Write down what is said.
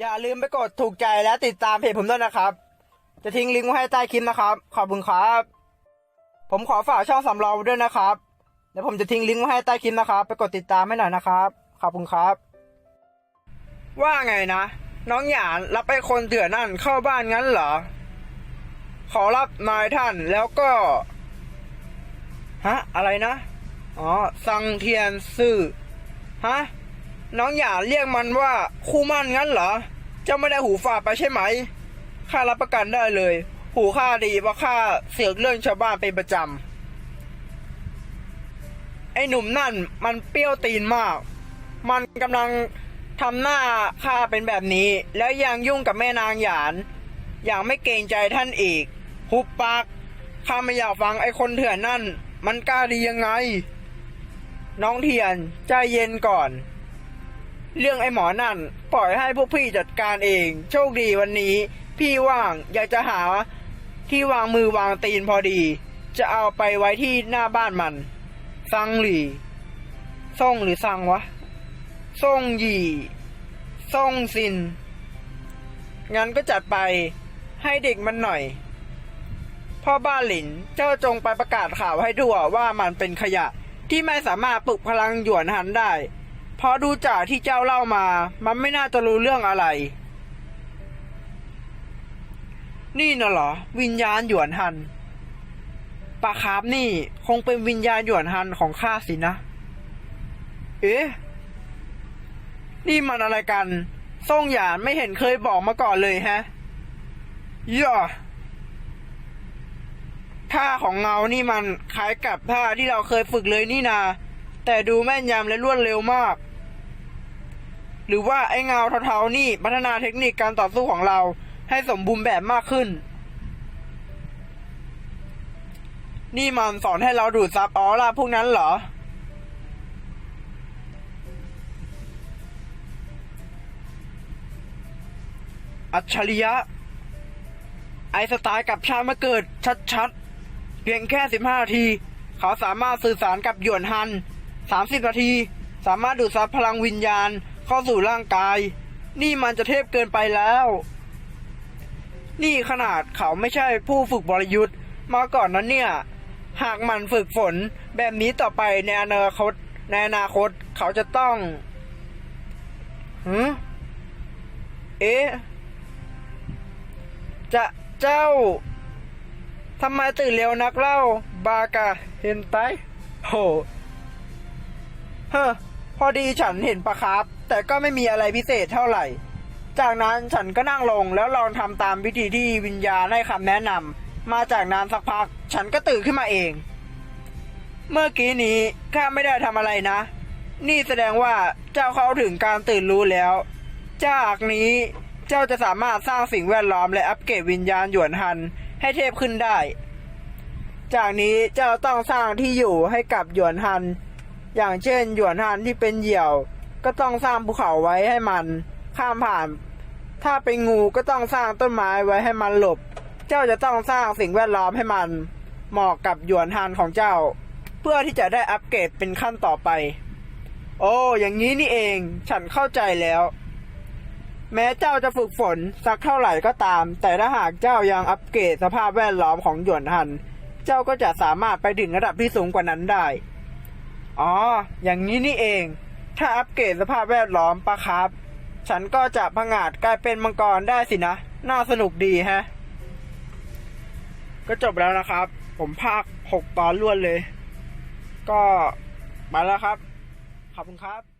อย่าลืมไปกดถูกใจและติดตามเพจผมด้วยนะครับ จะทิ้งลิงก์ไว้ให้ใต้คลิปนะครับ ขอบคุณครับ ผมขอฝากช่องสำรองไว้ด้วยนะครับ เดี๋ยวผมจะทิ้งลิงก์ไว้ให้ใต้คลิปนะครับ ไปกดติดตามให้หน่อยนะครับ ขอบคุณครับ ว่าไงนะ น้องหยานรับไอ้คนเถื่อนนั่นเข้าบ้านงั้นเหรอ ขอรับนายท่านแล้วก็ ฮะ อะไรนะ อ๋อ สังเทียนซื่อ ฮะ น้องหยาเรียกมันว่าคู่มั่นงั้นเหรอ เจ้าไม่ได้หูฝาดไปใช่ไหม ข้ารับประกันได้เลย หูข้าดีเพราะข้าเสือกเรื่องชาวบ้านเป็นประจำ ไอ้หนุ่มนั่นมันเปรี้ยวตีนมาก มันกำลังทำหน้าข้าเป็นแบบนี้ แล้วยังยุ่งกับแม่นางหยาน อย่างไม่เกรงใจท่านอีก หุบปากข้าไม่อยากฟังไอ้คนเถื่อนนั่น มันกล้าดียังไง น้องเทียนใจเย็นก่อน เรื่องไอ้หมอนั่น ปล่อยให้พวกพี่จัดการเอง โชคดีวันนี้ พี่ว่างอยากจะหาที่วางมือวางตีนพอดี จะเอาไปไว้ที่หน้าบ้านมัน ซังหลี่ซ่งหรือซังวะซ่งหยี่ซ่งซิน งั้นก็จัดไปให้เด็กมันหน่อย พ่อบ้านหลินเจ้าจงไปประกาศข่าวให้ทั่วว่ามันเป็นขยะที่ไม่สามารถปลุกพลังหยวนหันได้ เพราะดูจากที่เจ้าเล่ามา มันไม่น่าจะรู้เรื่องอะไร นี่น่ะเหรอ วิญญาณหยวนหันปาคาบนี่คงเป็นวิญญาณหยวนหันของข้าสินะ เอ๊ะ นี่มันอะไรกันซ่งหยานไม่เห็นเคยบอกมาก่อนเลยฮะย่อท่าของเงานี่มันคล้ายกับท่าที่เราเคยฝึกเลยนี่นา แต่ดูแม่นยำและรวดเร็วมาก หรือว่าไอ้เงาเทาๆนี่พัฒนาเทคนิคการต่อสู้ของเรา ให้สมบูรณ์แบบมากขึ้น นี่มันสอนให้เราดูดซับออร่าพวกนั้นเหรอ อัจฉริยะ ไอสไตล์กับชาติมาเกิดชัดๆ เพียงแค่ 15 นาที เขาสามารถสื่อสารกับหยวนฮัน 30 นาที สามารถดูดซับพลังวิญญาณ เข้าสู่ร่างกาย นี่มันจะเทพเกินไปแล้ว นี่ขนาดเขาไม่ใช่ผู้ฝึกบริยุทธ์มาก่อนนั้นเนี่ย หากมันฝึกฝนแบบนี้ต่อไปในอนาคตในอนาคตเขาจะต้องหืมเอ๊ะ จะเจ้าทำไมตื่นเร็วนักเล่า บากะเห็นไตโหเฮ้อ พอดีฉันเห็นปะครับแต่ก็ไม่มีอะไรพิเศษเท่าไหร่ จากนั้นฉันก็นั่งลงแล้วลองทำตามวิธีที่วิญญาณให้คำแนะนำมาจากนั้นสักพัก ฉันก็ตื่นขึ้นมาเอง เมื่อกี้นี้ข้าไม่ได้ทำอะไรนะ นี่แสดงว่าเจ้าเข้าถึงการตื่นรู้แล้ว จากนี้เจ้าจะสามารถสร้างสิ่งแวดล้อมและอัปเกรดวิญญาณหยวนฮันให้เทพขึ้นได้ จากนี้เจ้าต้องสร้างที่อยู่ให้กับหยวนฮัน อย่างเช่น หยวนฮันที่เป็นเหยี่ยว ก็ต้องสร้างภูเขาไว้ให้มัน ข้ามผ่าน ถ้าเป็นงูก็ต้องสร้างต้นไม้ไว้ให้มันหลบ เจ้าจะต้องสร้างสิ่งแวดล้อมให้มัน เหมาะกับหยวนฮันของเจ้า เพื่อที่จะได้อัปเกรดเป็นขั้นต่อไป โอ้อย่างนี้นี่เองฉันเข้าใจแล้ว แม้เจ้าจะฝึกฝนสักเท่าไหร่ก็ตาม แต่ถ้าหากเจ้ายังอัปเกรดสภาพแวดล้อมของหยวนฮัน เจ้าก็จะสามารถไปถึงระดับที่สูงกว่านั้นได้ อ๋อ อย่างนี้นี่เอง ถ้าอัปเกรดสภาพแวดล้อมปะครับ ฉันก็จะพังอาจกลายเป็นมังกรได้สินะ น่าสนุกดีฮะ ก็จบแล้วนะครับ ผมภาคหกตอนรวดเลย ก็ไปแล้วครับ ขอบคุณครับ